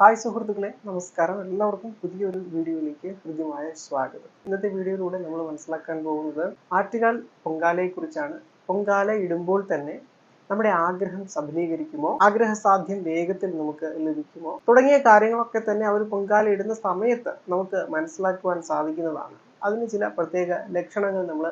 Hi സുഹൃത്തുക്കളെ നമസ്കാരം. എല്ലാവർക്കും പുതിയൊരു വീഡിയോയിലേക്ക് ഹൃദ്യമായ സ്വാഗതം. ഇന്നത്തെ വീഡിയോയിലൂടെ നമ്മൾ മനസ്സിലാക്കാൻ പോകുന്നത് ആറ്റുകാൽ പൊങ്കാലയെ കുറിച്ചാണ് പൊങ്കാല ഇടുമ്പോൾ തന്നെ നമ്മുടെ ആഗ്രഹം സഫലീകരിക്കുമോ? ആഗ്രഹ സാധ്യം വേഗത്തിൽ നമുക്ക് ലഭിക്കുമോ? തുടങ്ങിയ കാര്യങ്ങളൊക്കെ തന്നെ അവർ പൊങ്കാല ഇടുന്ന സമയത്ത് നമുക്ക് മനസ്സിലാക്കുവാൻ സാധിക്കുന്നതാണ്. അതിന് ചില പ്രത്യേക ലക്ഷണങ്ങൾ നമ്മൾ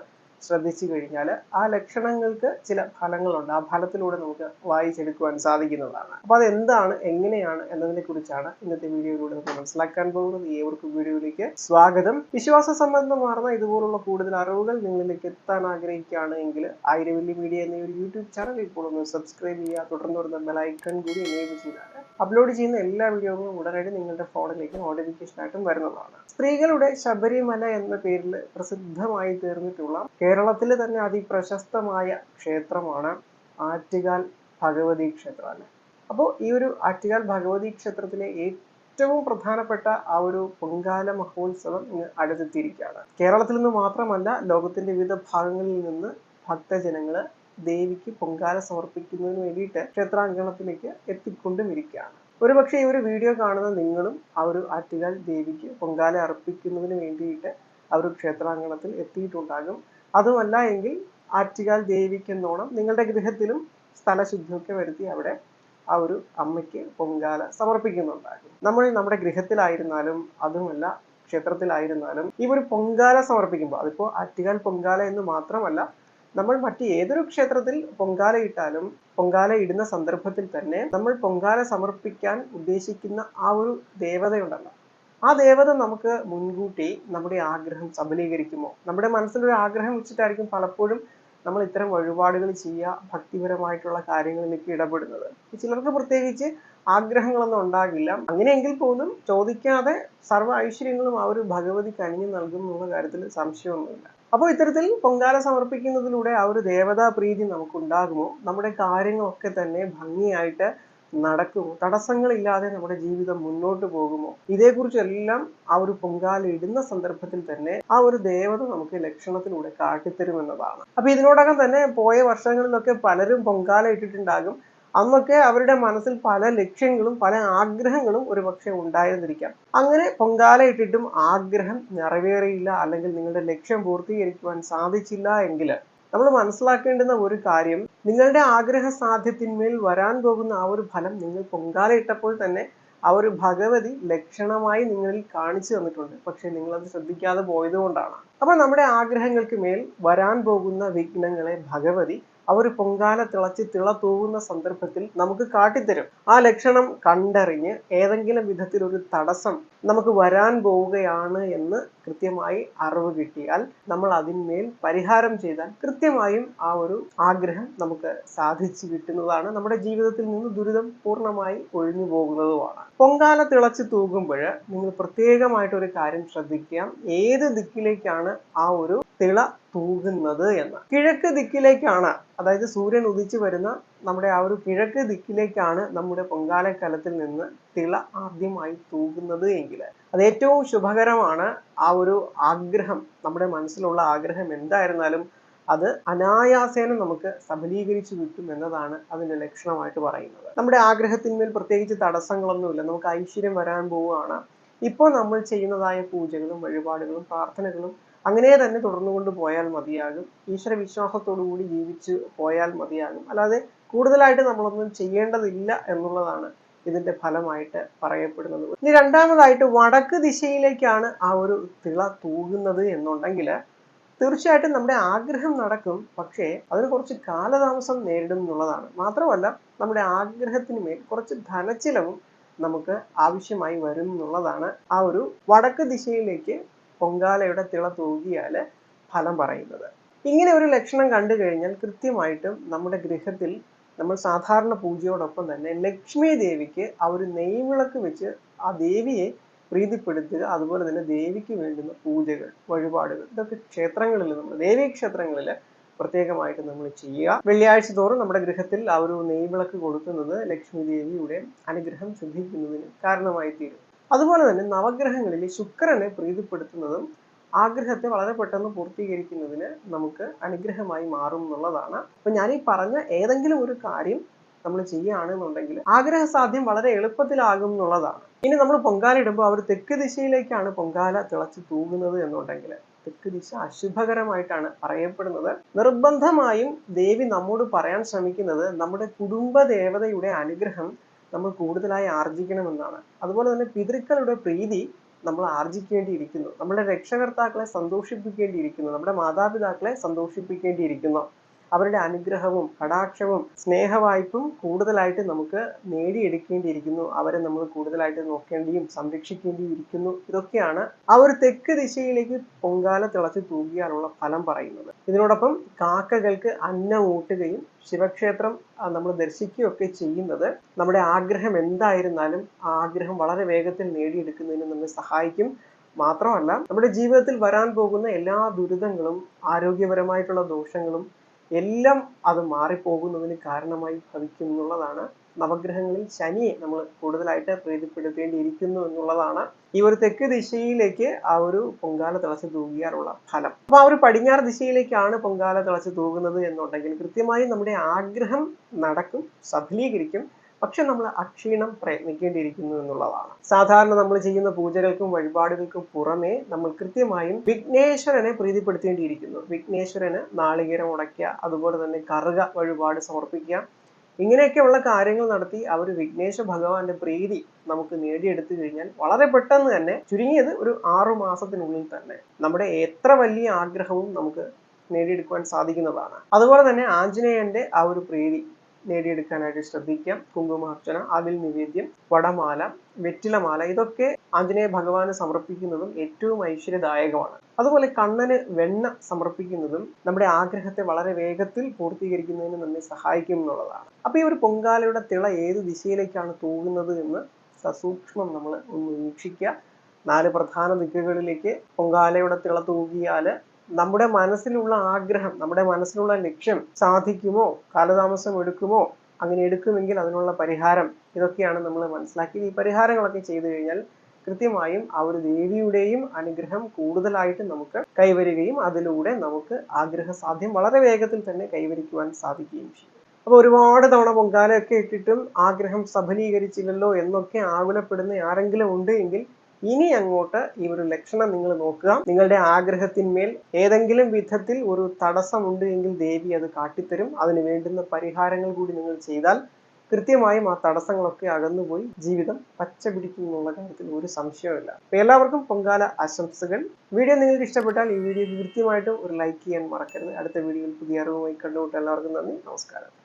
ശ്രദ്ധിച്ചു കഴിഞ്ഞാൽ ആ ലക്ഷണങ്ങൾക്ക് ചില ഫലങ്ങളുണ്ട്. ആ ഫലത്തിലൂടെ നമുക്ക് വായിച്ചെടുക്കുവാൻ സാധിക്കുന്നതാണ്. അപ്പൊ അതെന്താണ് എങ്ങനെയാണ് എന്നതിനെ കുറിച്ചാണ് ഇന്നത്തെ വീഡിയോയിലൂടെ നമുക്ക് മനസ്സിലാക്കാൻ പോകുന്നത്. ഏവർക്കും വീഡിയോയിലേക്ക് സ്വാഗതം. വിശ്വാസ സംബന്ധമാർന്ന ഇതുപോലുള്ള കൂടുതൽ അറിവുകൾ നിങ്ങളിലേക്ക് എത്താൻ ആഗ്രഹിക്കുകയാണ് എങ്കിൽ ആയിരവല്ലി മീഡിയ എന്ന ഒരു യൂട്യൂബ് ചാനൽ ഇപ്പോൾ ഒന്ന് സബ്സ്ക്രൈബ് ചെയ്യുക. തുടർന്ന് വരുന്ന ബെലൈക്കൺ കൂടി എനേബിൾ ചെയ്താൽ അപ്ലോഡ് ചെയ്യുന്ന എല്ലാ വീഡിയോകളും ഉടനടി നിങ്ങളുടെ ഫോണിലേക്ക് നോട്ടിഫിക്കേഷൻ ആയിട്ടും വരുന്നതാണ്. സ്ത്രീകളുടെ ശബരിമല എന്ന പേരിൽ പ്രസിദ്ധമായി തീർന്നിട്ടുള്ള കേരളത്തിലെ തന്നെ അതിപ്രശസ്തമായ ക്ഷേത്രമാണ് ആറ്റുകാൽ ഭഗവതി ക്ഷേത്രം അല്ലെ? അപ്പോൾ ഈ ഒരു ആറ്റുകാൽ ഭഗവതി ക്ഷേത്രത്തിലെ ഏറ്റവും പ്രധാനപ്പെട്ട ആ ഒരു പൊങ്കാല മഹോത്സവം ഇന്ന് അടുത്തെത്തിയിരിക്കുകയാണ്. കേരളത്തിൽ നിന്ന് മാത്രമല്ല ലോകത്തിന്റെ വിവിധ ഭാഗങ്ങളിൽ നിന്ന് ഭക്തജനങ്ങൾ ദേവിക്ക് പൊങ്കാല സമർപ്പിക്കുന്നതിന് വേണ്ടിയിട്ട് ക്ഷേത്രാങ്കണത്തിലേക്ക് എത്തിക്കൊണ്ടും ഇരിക്കുകയാണ് ഒരുപക്ഷെ ഈ ഒരു വീഡിയോ കാണുന്ന നിങ്ങളും ആ ഒരു ആറ്റുകാൽ ദേവിക്ക് പൊങ്കാല അർപ്പിക്കുന്നതിന് വേണ്ടിയിട്ട് ആ ഒരു ക്ഷേത്രാങ്കണത്തിൽ എത്തിയിട്ടുണ്ടാകും. അതുമല്ല എങ്കിൽ ആറ്റുകാൽ ദേവിക്കെന്നോണം നിങ്ങളുടെ ഗൃഹത്തിലും സ്ഥലശുദ്ധിയൊക്കെ വരുത്തി അവിടെ ആ ഒരു അമ്മയ്ക്ക് പൊങ്കാല സമർപ്പിക്കുന്നുണ്ടായിരുന്നു നമ്മൾ നമ്മുടെ ഗൃഹത്തിലായിരുന്നാലും അതുമല്ല ക്ഷേത്രത്തിലായിരുന്നാലും ഈ ഒരു പൊങ്കാല സമർപ്പിക്കുമ്പോൾ അതിപ്പോ ആറ്റുകാൽ പൊങ്കാല എന്ന് മാത്രമല്ല നമ്മൾ മറ്റ് ഏതൊരു ക്ഷേത്രത്തിൽ പൊങ്കാല ഇട്ടാലും പൊങ്കാല ഇടുന്ന സന്ദർഭത്തിൽ തന്നെ നമ്മൾ പൊങ്കാല സമർപ്പിക്കാൻ ഉദ്ദേശിക്കുന്ന ആ ഒരു ദേവതയുണ്ടല്ലോ. ആ ദേവത നമുക്ക് മുൻകൂട്ടി നമ്മുടെ ആഗ്രഹം സബലീകരിക്കുമോ? നമ്മുടെ മനസ്സിലൊരു ആഗ്രഹം വെച്ചിട്ടായിരിക്കും പലപ്പോഴും നമ്മൾ ഇത്തരം വഴിപാടുകൾ ചെയ്യുക ഭക്തിപരമായിട്ടുള്ള കാര്യങ്ങളിലേക്ക് ഇടപെടുന്നത്. ചിലർക്ക് പ്രത്യേകിച്ച് ആഗ്രഹങ്ങളൊന്നും ഉണ്ടാകില്ല. അങ്ങനെയെങ്കിൽ പോലും ചോദിക്കാതെ സർവ ഐശ്വര്യങ്ങളും ആ ഒരു ഭഗവതി കനിഞ്ഞു നൽകും എന്നുള്ള കാര്യത്തിൽ സംശയമൊന്നുമില്ല. അപ്പോൾ ഇത്തരത്തിൽ പൊങ്കാല സമർപ്പിക്കുന്നതിലൂടെ ആ ഒരു ദേവതാ പ്രീതി നമുക്കുണ്ടാകുമോ? നമ്മുടെ കാര്യങ്ങളൊക്കെ തന്നെ ഭംഗിയായിട്ട് നടക്കുമോ തടസ്സങ്ങളില്ലാതെ നമ്മുടെ ജീവിതം മുന്നോട്ട് പോകുമോ? ഇതേക്കുറിച്ചെല്ലാം ആ ഒരു പൊങ്കാല ഇടുന്ന സന്ദർഭത്തിൽ തന്നെ ആ ഒരു ദേവത നമുക്ക് ലക്ഷണത്തിലൂടെ കാട്ടിത്തരുമെന്നതാണ്. അപ്പൊ ഇതിനോടകം തന്നെ പോയ വർഷങ്ങളിലൊക്കെ പലരും പൊങ്കാല ഇട്ടിട്ടുണ്ടാകും. അന്നൊക്കെ അവരുടെ മനസ്സിൽ പല ലക്ഷ്യങ്ങളും പല ആഗ്രഹങ്ങളും ഒരു പക്ഷെ ഉണ്ടായിരുന്നിരിക്കാം. അങ്ങനെ പൊങ്കാല ഇട്ടിട്ടും ആഗ്രഹം നിറവേറിയില്ല അല്ലെങ്കിൽ നിങ്ങളുടെ ലക്ഷ്യം പൂർത്തീകരിക്കുവാൻ സാധിച്ചില്ല എങ്കിൽ നമ്മൾ മനസ്സിലാക്കേണ്ടുന്ന ഒരു കാര്യം നിങ്ങളുടെ ആഗ്രഹ സാധ്യത്തിന്മേൽ വരാൻ പോകുന്ന ആ ഒരു ഫലം നിങ്ങൾ പൊങ്കാല ഇട്ടപ്പോൾ തന്നെ ആ ഒരു ഭഗവതി ലക്ഷണമായി നിങ്ങളിൽ കാണിച്ചു തന്നിട്ടുണ്ട്. പക്ഷെ നിങ്ങളത് ശ്രദ്ധിക്കാതെ പോയതുകൊണ്ടാണ്. അപ്പൊ നമ്മുടെ ആഗ്രഹങ്ങൾക്ക് മേൽ വരാൻ പോകുന്ന വിഘ്നങ്ങളെ ഭഗവതി അവർ പൊങ്കാല തിളച്ച് തിള തൂവുന്ന സന്ദർഭത്തിൽ നമുക്ക് കാട്ടിത്തരും. ആ ലക്ഷണം കണ്ടറിഞ്ഞ് ഏതെങ്കിലും വിധത്തിൽ ഒരു തടസ്സം നമുക്ക് വരാൻ പോവുകയാണ് എന്ന് കൃത്യമായി അറിവ് കിട്ടിയാൽ നമ്മൾ അതിന്മേൽ പരിഹാരം ചെയ്താൽ കൃത്യമായും ആ ഒരു ആഗ്രഹം നമുക്ക് സാധിച്ചു കിട്ടുന്നതാണ്. നമ്മുടെ ജീവിതത്തിൽ നിന്ന് ദുരിതം പൂർണമായി ഒഴിഞ്ഞു പോകുന്നതുമാണ്. പൊങ്കാല തിളച്ച് തൂകുമ്പോൾ നിങ്ങൾ പ്രത്യേകമായിട്ട് ഒരു കാര്യം ശ്രദ്ധിക്കാം ഏത് ദിക്കിലേക്കാണ് ആ ഒരു തിള തൂകുന്നത് എന്ന്. കിഴക്ക് ദിക്കിലേക്കാണ്. അതായത് സൂര്യൻ ഉദിച്ചു വരുന്ന നമ്മുടെ ആ ഒരു കിഴക്ക് ദിക്കിലേക്കാണ് നമ്മുടെ പൊങ്കാലക്കലത്തിൽ നിന്ന് തിള ആദ്യമായി തൂകുന്നത് എങ്കിൽ. അത് ഏറ്റവും ശുഭകരമാണ് ആ ഒരു ആഗ്രഹം നമ്മുടെ മനസ്സിലുള്ള ആഗ്രഹം എന്തായിരുന്നാലും അത് അനായാസേന നമുക്ക് സഫലീകരിച്ചു കിട്ടും എന്നതാണ് അതിന്റെ ലക്ഷണമായിട്ട് പറയുന്നത്. നമ്മുടെ ആഗ്രഹത്തിന്മേൽ പ്രത്യേകിച്ച് തടസ്സങ്ങളൊന്നുമില്ല നമുക്ക് ഐശ്വര്യം വരാൻ പോവുകയാണ്. ഇപ്പോൾ നമ്മൾ ചെയ്യുന്നതായ പൂജകളും വഴിപാടുകളും പ്രാർത്ഥനകളും അങ്ങനെ തന്നെ തുടർന്നു കൊണ്ട് പോയാൽ മതിയാകും. ഈശ്വര വിശ്വാസത്തോടു കൂടി ജീവിച്ച് പോയാൽ മതിയാകും. അല്ലാതെ കൂടുതലായിട്ട് നമ്മളൊന്നും ചെയ്യേണ്ടതില്ല എന്നുള്ളതാണ് ഇതിന്റെ ഫലമായിട്ട് പറയപ്പെടുന്നത്. ഇനി രണ്ടാമതായിട്ട് വടക്ക് ദിശയിലേക്കാണ് ആ ഒരു തിള തൂകുന്നത് എന്നുണ്ടെങ്കിൽ തീർച്ചയായിട്ടും നമ്മുടെ ആഗ്രഹം നടക്കും പക്ഷേ അതിന് കുറച്ച് കാലതാമസം നേരിടും എന്നുള്ളതാണ്. മാത്രമല്ല നമ്മുടെ ആഗ്രഹത്തിന് മേൽ കുറച്ച് ധനച്ചിലവും നമുക്ക് ആവശ്യമായി വരും എന്നുള്ളതാണ് ആ ഒരു വടക്ക് ദിശയിലേക്ക് പൊങ്കാലയുടെ തിള തൂകിയാൽ ഫലം പറയുന്നത്. ഇങ്ങനെ ഒരു ലക്ഷണം കണ്ടു കഴിഞ്ഞാൽ കൃത്യമായിട്ടും നമ്മുടെ ഗൃഹത്തിൽ നമ്മൾ സാധാരണ പൂജയോടൊപ്പം തന്നെ ലക്ഷ്മി ദേവിക്ക് ആ ഒരു നെയ്വിളക്ക് വെച്ച് ആ ദേവിയെ പ്രീതിപ്പെടുത്തുക അതുപോലെ തന്നെ ദേവിക്ക് വേണ്ടുന്ന പൂജകൾ വഴിപാടുകൾ ഇതൊക്കെ ക്ഷേത്രങ്ങളിൽ നമ്മൾ ദേവീ ക്ഷേത്രങ്ങളിൽ പ്രത്യേകമായിട്ട് നമ്മൾ ചെയ്യുക. വെള്ളിയാഴ്ച തോറും നമ്മുടെ ഗൃഹത്തിൽ ആ ഒരു നെയ്വിളക്ക് കൊടുക്കുന്നത് ലക്ഷ്മി ദേവിയുടെ അനുഗ്രഹം സിദ്ധിക്കുന്നതിന് കാരണമായി തീരും അതുപോലെ തന്നെ നവഗ്രഹങ്ങളിൽ ശുക്രനെ പ്രീതിപ്പെടുത്തുന്നതും ആഗ്രഹത്തെ വളരെ പെട്ടെന്ന് പൂർത്തീകരിക്കുന്നതിന് നമുക്ക് അനുഗ്രഹമായി മാറും എന്നുള്ളതാണ്. അപ്പൊ ഞാൻ ഈ പറഞ്ഞ ഏതെങ്കിലും ഒരു കാര്യം നമ്മൾ ചെയ്യുകയാണെന്നുണ്ടെങ്കിൽ ആഗ്രഹ സാധ്യം വളരെ എളുപ്പത്തിലാകും എന്നുള്ളതാണ്. ഇനി നമ്മൾ പൊങ്കാല ഇടുമ്പോൾ അവർ തെക്ക് ദിശയിലേക്കാണ് പൊങ്കാല തിളച്ച് തൂകുന്നത് എന്നുണ്ടെങ്കിൽ തെക്ക് ദിശ അശുഭകരമായിട്ടാണ് പറയപ്പെടുന്നത്. നിർബന്ധമായും ദേവി നമ്മോട് പറയാൻ ശ്രമിക്കുന്നത് നമ്മുടെ കുടുംബ ദേവതയുടെ അനുഗ്രഹം നമ്മൾ കൂടുതലായി ആർജിക്കണമെന്നാണ്. അതുപോലെ തന്നെ പിതൃക്കളുടെ പ്രീതി നമ്മൾ ആർജിക്കേണ്ടിയിരിക്കുന്നു. നമ്മുടെ രക്ഷകർത്താക്കളെ സന്തോഷിപ്പിക്കേണ്ടിയിരിക്കുന്നു. നമ്മുടെ മാതാപിതാക്കളെ സന്തോഷിപ്പിക്കേണ്ടിയിരിക്കുന്നു. അവരുടെ അനുഗ്രഹവും കടാക്ഷവും സ്നേഹവായ്പും കൂടുതലായിട്ട് നമുക്ക് നേടിയെടുക്കേണ്ടിയിരിക്കുന്നു. അവരെ നമ്മൾ കൂടുതലായിട്ട് നോക്കേണ്ടിയും സംരക്ഷിക്കേണ്ടിയും ഇരിക്കുന്നു. ഇതൊക്കെയാണ് ആ ഒരു തെക്ക് ദിശയിലേക്ക് പൊങ്കാല തിളച്ച് തൂകിയാലുള്ള ഫലം പറയുന്നത്. ഇതിനോടൊപ്പം കാക്കകൾക്ക് അന്നം ഊട്ടുകയും ശിവക്ഷേത്രം നമ്മൾ ദർശിക്കുകയൊക്കെ ചെയ്യുന്നത് നമ്മുടെ ആഗ്രഹം എന്തായിരുന്നാലും ആ ആഗ്രഹം വളരെ വേഗത്തിൽ നേടിയെടുക്കുന്നതിന് നമ്മെ സഹായിക്കും. മാത്രമല്ല നമ്മുടെ ജീവിതത്തിൽ വരാൻ പോകുന്ന എല്ലാ ദുരിതങ്ങളും ആരോഗ്യപരമായിട്ടുള്ള ദോഷങ്ങളും എല്ലാം അത് മാറിപ്പോകുന്നതിന് കാരണമായി ഭവിക്കുന്നുള്ളതാണ് നവഗ്രഹങ്ങളിൽ ശനിയെ നമ്മൾ കൂടുതലായിട്ട് പ്രീതിപ്പെടുത്തേണ്ടിയിരിക്കുന്നു എന്നുള്ളതാണ്. ഈ ഒരു തെക്ക് ദിശയിലേക്ക് ആ ഒരു പൊങ്കാല തിളച്ച് തൂകിയാലുള്ള ഫലം. അപ്പൊ ആ ഒരു പടിഞ്ഞാറ് ദിശയിലേക്കാണ് പൊങ്കാല തിളച്ച് തൂകുന്നത് എന്നുണ്ടെങ്കിൽ കൃത്യമായി നമ്മുടെ ആഗ്രഹം നടക്കും സഫലീകരിക്കും. പക്ഷെ നമ്മൾ അക്ഷീണം പ്രയത്നിക്കേണ്ടിയിരിക്കുന്നു എന്നുള്ളതാണ്. സാധാരണ നമ്മൾ ചെയ്യുന്ന പൂജകൾക്കും വഴിപാടുകൾക്കും പുറമെ നമ്മൾ കൃത്യമായും വിഘ്നേശ്വരനെ പ്രീതിപ്പെടുത്തേണ്ടിയിരിക്കുന്നു. വിഘ്നേശ്വരന് നാളികേരം ഉടയ്ക്കുക അതുപോലെ തന്നെ കറുക വഴിപാട് സമർപ്പിക്കുക. ഇങ്ങനെയൊക്കെയുള്ള കാര്യങ്ങൾ നടത്തി ആ ഒരു വിഘ്നേശ്വര ഭഗവാന്റെ പ്രീതി നമുക്ക് നേടിയെടുത്തു കഴിഞ്ഞാൽ വളരെ പെട്ടെന്ന് തന്നെ ചുരുങ്ങിയത് ഒരു ആറു മാസത്തിനുള്ളിൽ തന്നെ നമ്മുടെ എത്ര വലിയ ആഗ്രഹവും നമുക്ക് നേടിയെടുക്കുവാൻ സാധിക്കുന്നതാണ്. അതുപോലെ തന്നെ ആഞ്ജനേയന്റെ ആ ഒരു പ്രീതി നേടിയെടുക്കാനായിട്ട് ശ്രദ്ധിക്കാം. കുങ്കുമാർച്ചന അതിൽ നിവേദ്യം വടമാല വെറ്റിലമാല ഇതൊക്കെ ആഞ്ജനേയ ഭഗവാന് സമർപ്പിക്കുന്നതും ഏറ്റവും ഐശ്വര്യദായകമാണ്. അതുപോലെ കണ്ണന് വെണ്ണ സമർപ്പിക്കുന്നതും നമ്മുടെ ആഗ്രഹത്തെ വളരെ വേഗത്തിൽ പൂർത്തീകരിക്കുന്നതിന് നമ്മെ സഹായിക്കും എന്നുള്ളതാണ്. അപ്പൊ ഈ ഒരു പൊങ്കാലയുടെ തിള ഏത് ദിശയിലേക്കാണ് തൂകുന്നത് എന്ന് സസൂക്ഷ്മം നമ്മൾ ഒന്ന് വീക്ഷിക്കുക നാല് പ്രധാന ദിക്കുകളിലേക്ക് പൊങ്കാലയുടെ തിള തൂകിയാൽ നമ്മുടെ മനസ്സിലുള്ള ആഗ്രഹം നമ്മുടെ മനസ്സിലുള്ള ലക്ഷ്യം സാധിക്കുമോ? കാലതാമസം എടുക്കുമോ? അങ്ങനെ എടുക്കുമെങ്കിൽ അതിനുള്ള പരിഹാരം ഇതൊക്കെയാണ് നമ്മൾ മനസ്സിലാക്കി ഈ പരിഹാരങ്ങളൊക്കെ ചെയ്തു കഴിഞ്ഞാൽ കൃത്യമായും ആ ഒരു ദേവിയുടെയും അനുഗ്രഹം കൂടുതലായിട്ട് നമുക്ക് കൈവരികയും അതിലൂടെ നമുക്ക് ആഗ്രഹ സാധ്യം വളരെ വേഗത്തിൽ തന്നെ കൈവരിക്കുവാൻ സാധിക്കുകയും ചെയ്യും. അപ്പോൾ ഒരുപാട് തവണ പൊങ്കാലയൊക്കെ ഇട്ടിട്ടും ആഗ്രഹം സഫലീകരിച്ചില്ലല്ലോ എന്നൊക്കെ ആകുലപ്പെടുന്ന ആരെങ്കിലും ഉണ്ട് എങ്കിൽ ഇനി അങ്ങോട്ട് ഈ ഒരു ലക്ഷണം നിങ്ങൾ നോക്കുക. നിങ്ങളുടെ ആഗ്രഹത്തിന്മേൽ ഏതെങ്കിലും വിധത്തിൽ ഒരു തടസ്സമുണ്ട് എങ്കിൽ ദേവി അത് കാട്ടിത്തരും. അതിന് വേണ്ടുന്ന പരിഹാരങ്ങൾ കൂടി നിങ്ങൾ ചെയ്താൽ കൃത്യമായും ആ തടസ്സങ്ങളൊക്കെ അകന്നുപോയി. ജീവിതം പച്ച പിടിക്കും എന്നുള്ള കാര്യത്തിൽ ഒരു സംശയമില്ല എല്ലാവർക്കും പൊങ്കാല ആശംസകൾ. വീഡിയോ നിങ്ങൾക്ക് ഇഷ്ടപ്പെട്ടാൽ ഈ വീഡിയോ കൃത്യമായിട്ടും ഒരു ലൈക്ക് ചെയ്യാൻ മറക്കരുത്. അടുത്ത വീഡിയോയിൽ പുതിയ അറിവുമായി കണ്ടുമുട്ട് എല്ലാവർക്കും നന്ദി. നമസ്കാരം.